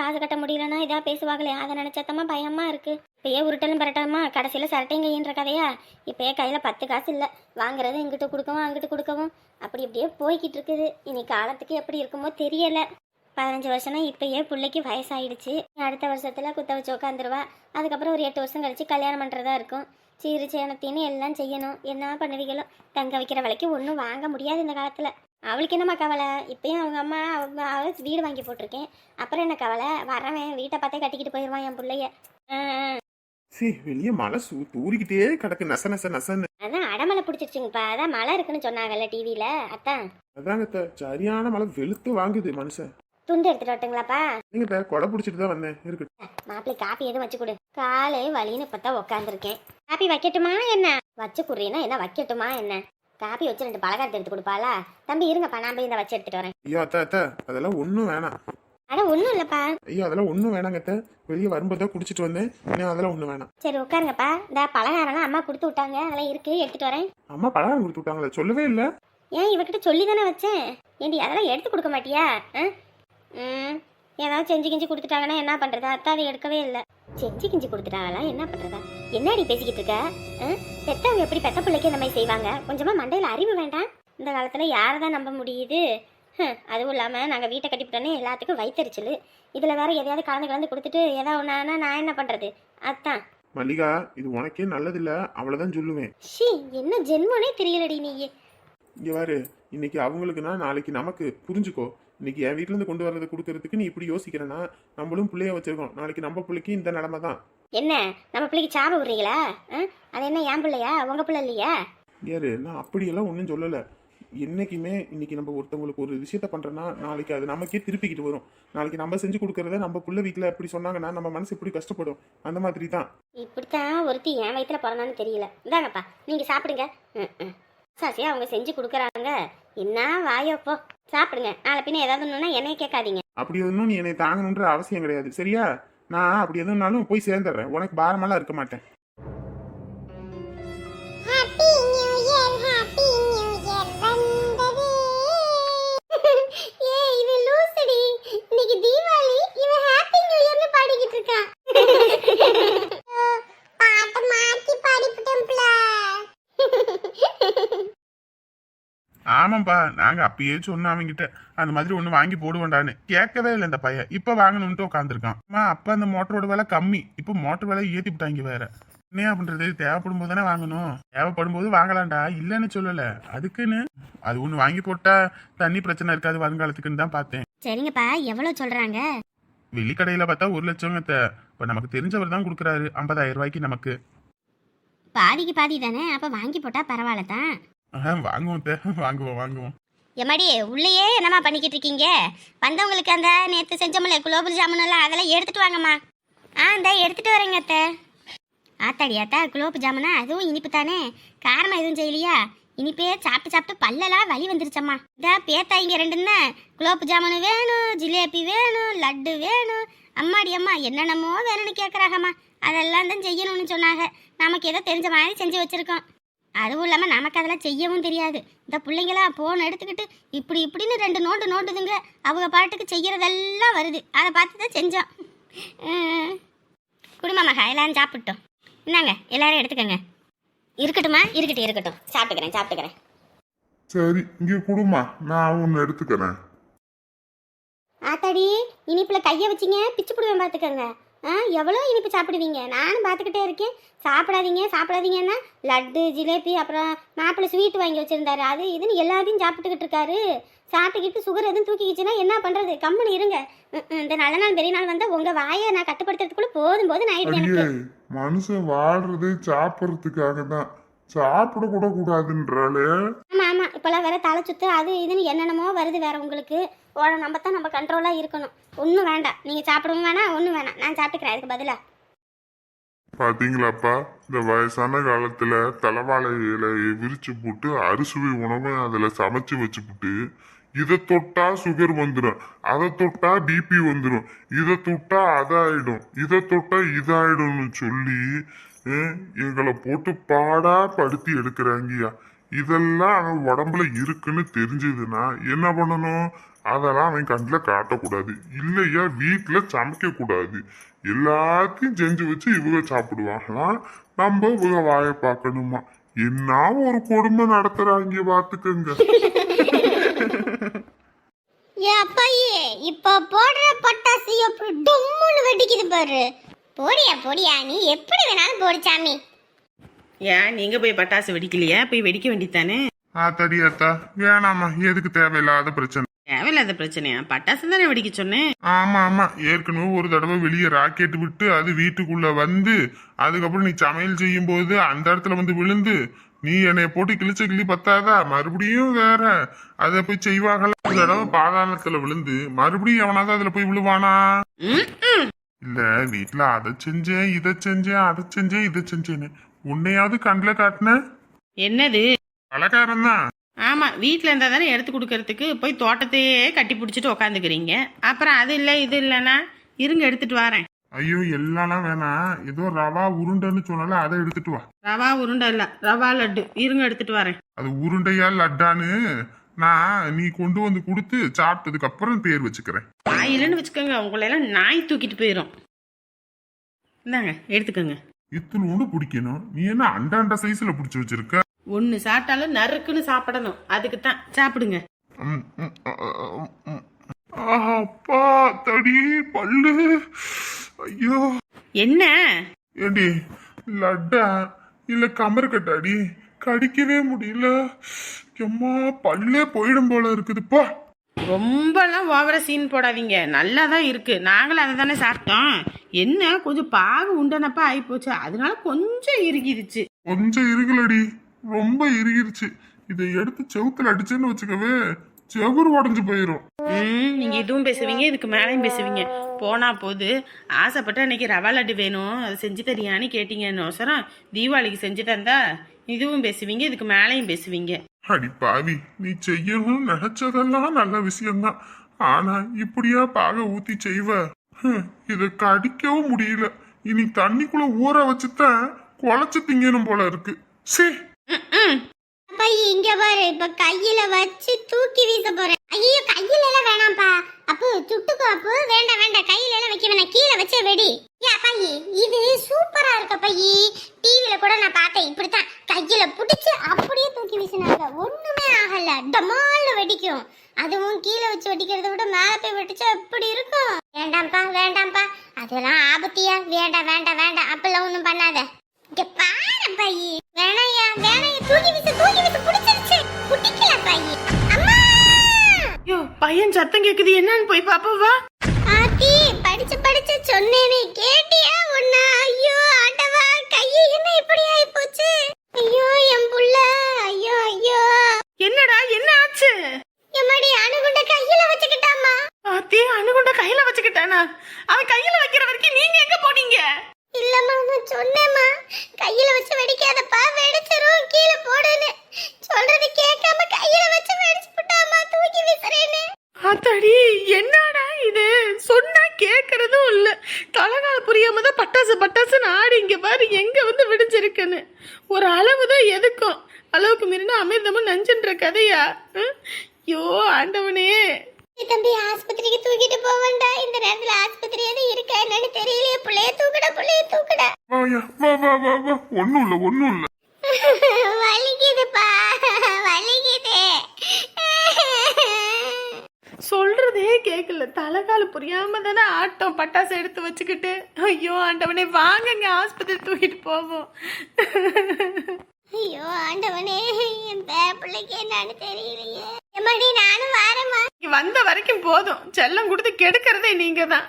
காசு கட்ட முடியலன்னா இதாக பேசுவாங்களே. அதை நினச்சாத்தம்மா பயமாக இருக்குது இப்பயே உருட்டலும் பரட்டலுமா? கடைசியில் சரட்டைங்கன்ற கதையா? இப்பயே கையில் பத்து காசு இல்லை. வாங்குறது இங்கிட்டு கொடுக்கவும் அங்கிட்டு கொடுக்கவும். அப்படி இப்படியே போய்கிட்டு இருக்குது. இனி காலத்துக்கு எப்படி இருக்குமோ தெரியலை. பதினஞ்சு வருஷம்னா இப்பயே பிள்ளைக்கு வயசாயிடுச்சு. அடுத்த வருஷத்தில் குத்த வச்சு உட்காந்துருவா அதுக்கப்புறம் ஒரு எட்டு வருஷம் கழிச்சு கல்யாணம் பண்ணுறதா இருக்கும். சீரு சேனத்தின்னு எல்லாம் செய்யணும். என்ன பண்ணுவீங்களோ? தங்க வைக்கிற விலைக்கு ஒன்றும் வாங்க முடியாது இந்த காலத்தில். அவளுக்கு என்னம்மா கவலை? இப்பயும் அவங்க அம்மா அவங்க அவ வீடு வாங்கி போட்டிருக்கேன். அப்புறம் என்ன கவலை? வரவன் வீட்டை பார்த்தே கட்டிக்கிட்டு போயிடுவான் என் பிள்ளைய. சீ வெளியே மழை சூ தூரிக்கிட்டே கிடக்கு. நச நச நசன்னு. அதான் அடமலை பிடிச்சிருச்சுங்கப்பா. அதான் மழை இருக்குன்னு சொன்னாங்கல்ல டிவியில் அத்தான் அதாங்க அத்தை, சரியான மழை வெளுத்து வாங்குது மனுஷன். துண்டு எடுத்துட்டு வரட்டுங்களாப்பா? நீங்க அத்தை, கொடை பிடிச்சிட்டு தான் வந்தேன். இருக்கட்டும் மாப்பிள்ளை காப்பி எதுவும் வச்சு கொடு. காலே வலின்னு பார்த்தா உட்காந்துருக்கேன் காப்பி வைக்கட்டுமா என்ன? வச்சு குடுறீன்னா என்ன வைக்கட்டுமா என்ன? காப்பி வச்சு ரெண்டு பலகாரத்தை எடுத்து கொடுப்பாளா? தம்பி இருங்கப்பா நான் போய் இந்த வச்சு எடுத்துட்டு வரேன். ஐயோ அத்தை அத்தை. அதெல்லாம் ஒன்றும் வேணாம். அட ஒன்றும் இல்லைப்பா. ஐயோ அதெல்லாம் ஒன்றும் வேணாங்க அத்தை. வெளியே வரும்போது தான் குடிச்சிட்டு வந்தேன். இன்னும் அதெல்லாம் ஒன்றும் வேணாம். சரி உட்காருங்கப்பா. இந்த பலகாரம்லாம் அம்மா கொடுத்து விட்டாங்க. அதெல்லாம் இருக்கு எடுத்துட்டு வரேன். அம்மா பலகாரம் கொடுத்து விட்டாங்களே சொல்லவே இல்லை. ஏன் இவகிட்ட சொல்லி தானே வச்சேன்? ஏண்டி அதெல்லாம் எடுத்து கொடுக்க மாட்டியா? ஆ? ம். ஏதாவது செஞ்சு கிஞ்சி கொடுத்துட்டாங்கன்னா என்ன பண்ணுறது அத்தா அதை எடுக்கவே இல்லை. செஞ்சு கிஞ்சி கொடுத்துட்டாங்களா? என்ன பண்ணுறதா என்னடி பேசிக்கிட்டு இருக்க? ஆ? பெத்தவங்க எப்படி பெத்த பிள்ளைக்கு இந்த மாதிரி செய்வாங்க? கொஞ்சமாக மண்டையில் அறிவு வேண்டாம். இந்த காலத்தில் யாரை தான் நம்ப முடியுது? அதுவும் இல்லாமல் நாங்கள் வீட்டை கட்டிவிட்டோன்னே எல்லாத்துக்கும் வயிற்றுச்சல் இதில் வேற எதையாவது கலந்து கலந்து கொடுத்துட்டு ஏதாவது ஒன்றானா நான் என்ன பண்ணுறது அதான். மல்லிகா இது உனக்கே நல்லதில்ல. அவ்வளோதான் சொல்லுவேன். ஷீ என்ன ஜென்மனே தெரியலடி நீ இங்கே பாரு இன்னைக்கு அவங்களுக்குன்னா நாளைக்கு நமக்கு புரிஞ்சுக்கோ. இன்னைக்கு என் வீட்ல இருந்து கொண்டு வரதை கொடுக்கறதுக்கு நீ இப்படி யோசிக்கிறேன்னா நம்மளும் பிள்ளைய வச்சிருக்கோம். நாளைக்கு நம்ம பிள்ளைக்கு இந்த நிலைமை தான் என்ன? நம்ம பிள்ளைக்கு சாப விடுறீங்களா? ஆ? அது என்ன என் பிள்ளையா? உங்க பிள்ளை இல்லையா? யாரு நான் அப்படியெல்லாம் ஒன்றும் சொல்லலை. என்னைக்குமே இன்னைக்கு நம்ம ஒருத்தவங்களுக்கு ஒரு விஷயத்த பண்றோம்னா நாளைக்கு அது நமக்கே திருப்பிக்கிட்டு வரும். நாளைக்கு நம்ம செஞ்சு கொடுக்கறத நம்ம புள்ள வீட்டில் எப்படி சொன்னாங்கன்னா நம்ம மனசு எப்படி கஷ்டப்படும்? அந்த மாதிரி தான் இப்படித்தான் ஒருத்தி என் வயித்துல பிறந்தான்னு தெரியல. இந்தாங்கப்பா நீங்க சாப்பிடுங்க. ம். சாசி அவங்க செஞ்சு கொடுக்குறாங்க. என்ன வாயோப்போ சாப்பிடுங்க. நாளை பின்ன ஏதாவது ஒண்ணுன்னா என்னைய கேட்காதீங்க. அப்படி ஒன்றும் நீ என்னை தாங்கணுன்ற அவசியம் கிடையாது. சரியா? நான் அப்படி எதுனாலும் போய் சேர்ந்துடுறேன். உனக்கு பாரமெல்லாம் இருக்க மாட்டேன். ஆமாப்பா நாங்க அப்பயே சொன்னோம் அவங்கிட்ட அந்த மாதிரி ஒண்ணு வாங்கி போடுவோண்டான்னு. கேட்கவே இல்லை இந்த பையன். இப்ப வாங்கணும்ட்டு உட்காந்துருக்கான் அம்மா அப்ப அந்த மோட்டரோட விலை கம்மி. இப்ப மோட்டர் விலை ஏத்தி விட்டாங்க வேற. என்ன பண்றது? தேவைப்படும் போது தானே வாங்கணும். தேவைப்படும் போது வாங்கலாம்டா. இல்லைன்னு சொல்லல. அதுக்குன்னு அது ஒண்ணு வாங்கி போட்டா தண்ணி பிரச்சனை இருக்காது வருங்காலத்துக்குன்னு தான் பார்த்தேன். சரிங்கப்பா. எவ்வளவு சொல்றாங்க? வெளிக்கடையில பார்த்தா ஒரு லட்சம் இப்ப நமக்கு தெரிஞ்சவர் தான் கொடுக்குறாரு. ஐம்பதாயிரம் ரூபாய்க்கு நமக்கு. பாதிக்கு பாதி தானே. அப்ப வாங்கி போட்டா பரவாயில்ல தான். வாங்குவோம் தே, வாங்குவோம் வாங்குவோம். எம்மாடி உள்ளேயே என்னம்மா பண்ணிக்கிட்டு இருக்கீங்க? வந்தவங்களுக்கு அந்த நேற்று செஞ்சோம்ல குலோபல் ஜாமுன் எல்லாம் அதெல்லாம் எடுத்துட்டு வாங்கம்மா. ஆ இந்த எடுத்துட்டு வரேங்க அத்தை. ஆத்தாடி ஆத்தா குலோப் ஜாமுனா அதுவும் இனிப்பு தானே? காரமாக எதுவும் செய்யலையா? இனிப்பே சாப்பிட்டு சாப்பிட்டு பல்லெல்லாம் வலி வந்துருச்சம்மா. இதா பேத்தாயிங்க ரெண்டுன்னா குலோப் ஜாமுன் வேணும் ஜிலேபி வேணும் லட்டு வேணும். அம்மாடி அம்மா என்னென்னமோ வேணும்னு கேட்குறாங்கம்மா அதெல்லாம் தான் செய்யணும்னு சொன்னாங்க. நமக்கு ஏதோ தெரிஞ்ச மாதிரி செஞ்சு வச்சிருக்கோம். அதுவும் இல்லாமல் நமக்கு அதெல்லாம் செய்யவும் தெரியாது. இந்த பிள்ளைங்களாம் போன் எடுத்துக்கிட்டு இப்படி இப்படின்னு ரெண்டு நோண்டு நோண்டுதுங்க. அவங்க பாட்டுக்கு செய்யறதெல்லாம் வருது. அதை பார்த்து தான் செஞ்சோம். குடும்ப மகா எல்லாரும் சாப்பிட்டோம். இந்தாங்க எல்லாரும் எடுத்துக்கோங்க. இருக்கட்டுமா இருக்கட்டும் இருக்கட்டும். சாப்பிட்டுக்கிறேன் சாப்பிட்டுக்கிறேன். சரி இங்க கொடுமா. நான் ஒன்னு எடுத்துக்கிறேன். ஆத்தாடி இனிப்பில் கையை வச்சிங்க. பிச்சு போடுவேன் பார்த்துக்கோங்க. ஆ எவ்வளோ இனிப்பு சாப்பிடுவீங்க? நானும் பார்த்துக்கிட்டே இருக்கேன். சாப்பிடாதீங்க சாப்பிடாதீங்கன்னா லட்டு ஜிலேபி அப்புறம் மாப்பிள்ளை ஸ்வீட் வாங்கி வச்சுருந்தாரு. அது இதுன்னு எல்லாத்தையும் சாப்பிட்டுக்கிட்டு இருக்காரு. சாப்பிட்டுக்கிட்டு சுகர் எதுவும் தூக்கிக்கிச்சுன்னா என்ன பண்ணுறது கம்முன்னு இருங்க. இந்த நல்ல நாள் பெரிய நாள் வந்தால் உங்கள் வாயை நான் கட்டுப்படுத்துறதுக்குள்ளே போதும் எனக்கு. அடியே மனுஷன் வாழ்றதே சாப்பிட்றதுக்காக தான் சாப்பிட கூட கூடாதுன்றாலே இப்போல்லாம் வேற தலை சுத்து அது இதுன்னு என்னென்னமோ வருது வேற உங்களுக்கு. ஓட நம்ம தான் நம்ம கண்ட்ரோலாக இருக்கணும். ஒன்றும் வேண்டாம். நீங்கள் சாப்பிடவும் வேணாம் ஒன்றும் வேணாம். நான் சாப்பிட்டுக்கிறேன் அதுக்கு பதிலாக பாத்தீங்களாப்பா? இந்த வயசான காலத்துல தலைவாழை இலையை விரிச்சு போட்டு அறுசுவை உணவை அதுல சமைச்சு வச்சுப்புட்டு இதை தொட்டா சுகர் வந்துடும் அதை தொட்டா பிபி வந்துடும் இதை தொட்டா அதாயிடும். இதை தொட்டா இதாயிடும்னு சொல்லி எங்களை போட்டு பாடா படுத்தி எடுக்கிறாங்கய்யா. இதெல்லாம் அவன் உடம்புல இருக்குன்னு தெரிஞ்சதுன்னா என்ன பண்ணணும்? அதெல்லாம் அவன் கண்ணில் காட்டக்கூடாது. இல்லையா? வீட்டில் சமைக்கக்கூடாது. எல்லாத்தையும் செஞ்சு வச்சு இவங்க சாப்பிடுவாங்களாம் நம்ம இவங்க வாயை பார்க்கணுமா? என்ன ஒரு கொடுமை நடத்துறாங்க பார்த்துக்கங்க. ஏ அப்பாயே இப்போ போடுற பட்டாசு எப்படி டொம்முன்னு வெடிக்குது பாரு. போடியா போடியா? நீ எப்படி வேணாலும் போடு சாமி. ஏன் நீங்க போய் பட்டாசு வெடிக்கலையா? போய் வெடிக்க வேண்டியதானே ஆத்தாடி அத்தா. வேணாமா எதுக்கு தேவையில்லாத பிரச்சனை. தேவையில்லாத பிரச்சனையா? பட்டாசு தானே வெடிக்க சொன்னேன். ஆமா ஆமா. ஏற்கனவே ஒரு தடவை வெளியே ராக்கெட் விட்டு அது வீட்டுக்குள்ள வந்து அதுக்கப்புறம் நீ சமையல் செய்யும் போது அந்த இடத்துல வந்து விழுந்து நீ என்னைய போட்டு கிழிச்ச கிளி பத்தாதா? மறுபடியும் வேற. அதை போய் செய்வாங்கல்ல ஒரு தடவை பாதாளத்துல விழுந்து மறுபடியும் எவனாவது அதுல போய் விழுவானா. இல்ல வீட்டுல அதை செஞ்சேன் இதை செஞ்சேன் அதை செஞ்சேன் இதை செஞ்சேன்னு. உன்னையாவது கண்ணில் காட்டின? என்னது? பலகாரம் தான் ஆமா வீட்ல இருந்தா தானே எடுத்து கொடுக்கறதுக்கு போய் தோட்டத்தையே கட்டி பிடிச்சிட்டு உக்காந்துக்கிறீங்க. அப்புறம் அது இல்லை இது இல்லைன்னா இருங்க எடுத்துட்டு வரேன். ஐயோ எல்லாம் வேணாம். ஏதோ ரவா உருண்டைன்னு சொன்னால அதை எடுத்துட்டு வா. ரவா உருண்டை இல்ல ரவா லட்டு. இருங்க எடுத்துட்டு வரேன். அது உருண்டையா லட்டான்னு நான் நீ கொண்டு வந்து கொடுத்து சாப்பிட்டதுக்கு அப்புறம் பேர் வச்சுக்கிறேன். நாய் இல்லைன்னு வச்சுக்கோங்க உங்களை எல்லாம் நாய் தூக்கிட்டு போயிடும் இந்தாங்க எடுத்துக்கோங்க. இத்தனோடு பிடிக்கணும். நீ என்ன அண்டா அண்டா சைஸ்ல பிடிச்சி வச்சிருக்க? ஒன்று சாப்பிட்டாலும் நறுக்குன்னு சாப்பிடணும். அதுக்கு தான் சாப்பிடுங்க அப்பா தடி பல்லு. ஐயோ. என்ன? ஏண்டி லட்டா. இல்ல கமர்கட்டாடி கடிக்கவே முடியல. எம்மா பல்லே போயிடும் போல இருக்குதுப்பா ரொம்பலாம் ஓவர சீன் போடாதீங்க. நல்லா தான் இருக்கு. நாங்களும் அதை தானே சாப்பிட்டோம். என்ன? கொஞ்சம் பாகு உண்டனப்பா ஆயிப்போச்சு. அதனால கொஞ்சம் இறுகிருச்சு. கொஞ்சம் இருகலடி ரொம்ப இறுகிருச்சு. இதை எடுத்து செவுத்துல அடிச்சேன்னு வச்சுக்கவே செவுரு உடஞ்சு போயிரும். ம் நீங்க இதுவும் பேசுவீங்க இதுக்கு மேலேயும் பேசுவீங்க. போனா போது ஆசைப்பட்டு அன்னைக்கு ரவா லட்டு வேணும். அதை செஞ்சு தரியான்னு கேட்டீங்கன்னு அவசரம் தீபாவளிக்கு செஞ்சு தந்தா இதுவும் பேசுவீங்க இதுக்கு மேலேயும் பேசுவீங்க. அடி பாவி நீ செய்யணும்னு நினைச்சதெல்லாம் நல்ல விஷயம்தான். ஆனா இப்படியா பாக ஊத்தி செய்வ? இத கடிக்கவும் முடியல. இனி தண்ணிக்குள்ள ஊற வச்சுதான் குழச்சு திங்கணும் போல இருக்கு. சே இங்க பாரு இப்ப கையில வச்சு தூக்கி வீச போறேன். ஐயோ கையில எல்லாம் வேணாம்ப்பா. அப்போ சுட்டுக்கோ அப்போ வேண்டாம் வேண்டாம். கையில எல்லாம் வைக்க வேணாம். கீழே வச்ச வெடி. ஏ அப்பாயி இது சூப்பரா இருக்க பையி டிவில கூட நான் பார்த்தேன். இப்படித்தான். கையில புடி தூக்கி வீசினாங்க ஒண்ணுமே ஆகல. வெடிக்கும். அதுவும் கீழே வச்சு வெடிக்கிறத விட மேல போய் வெடிச்சா எப்படி இருக்கும்? வேண்டாம்ப்பா வேண்டாம்ப்பா. அதெல்லாம் ஆபத்தியா? வேண்டாம் வேண்டாம் வேண்டாம். அப்பெல்லாம் ஒண்ணும் பண்ணாத. இங்க பாரு பையி. வேணாயா வேணாயா. தூக்கி வீசு தூக்கி வீசு. புடிச்சிருச்சு. புடிக்கல பையி. அம்மா! ஐயோ பையன் சத்தம் கேக்குது. என்னன்னு போய் பாப்பவா ஆத்தி படிச்சு படிச்சு சொன்னேனே. கேட்டியா உன்ன? ஐயோ ஆண்டவா கையை என்ன இப்படி ஆயி போச்சு? ஐயோ என் புள்ள. ஐயோ ஐயோ. என்னடா என்ன ஆச்சு? எம்மாடி அணுகுண்ட கையில வச்சுக்கிட்டாமா ஆத்தி அணுகுண்ட கையில வச்சுக்கிட்டானா? அவன் கையில வைக்கிற வரைக்கும் நீங்க எங்க போனீங்க? இல்லம்மா நான் சொன்னேம்மா. கையில வச்சு வெடிக்காதப்பா வெடிச்சிரும் கீழே போடுன்னு. சொல்றது கேட்காம கையில வச்சு வெடிச்சு போட்டாமா தூக்கி வீசுறேன்னு. ஆத்தாடி என்னடா இது? சொன்னா கேக்குறதும் இல்ல. தலகால புரியாம தான் பட்டாசு பட்டாசுன்னு ஆடி இங்க பாரு எங்க வந்து விடிஞ்சிருக்குன்னு. ஒரு அளவு தான் எதுக்கும். அளவுக்கு மீறினா அமிர்தமும் நஞ்சுன்ற கதையா? ம்? ஐயோ ஆண்டவனே. தம்பி ஆஸ்பத்திரிக்கு தூக்கிட்டு போவண்டா இந்த நேரத்துல ஆஸ்பத்திரி எதுவும் இருக்கா என்னன்னு தெரியலையே. புள்ளைய தூக்குடா புள்ளைய தூக்குடா. வாயா வா வா வா வா. ஒண்ணும் இல்ல ஒண்ணும் இல்ல. வலிக்குதுப்பா. வலிக்குது. சொல்றதே கேட்கல தலைகால புரியாம தானே ஆட்டம் பட்டாசு எடுத்து வச்சுக்கிட்டு ஐயோ ஆண்டவனே வாங்கங்க ஆஸ்பத்திரி தூக்கிட்டு போவோம். ஐயோ ஆண்டவனே என் பிள்ளைக்கு என்னன்னு தெரியலையே. நானும் இங்க வந்த வரைக்கும் போதும். செல்லம் கொடுத்து கெடுக்கிறதே நீங்க தான்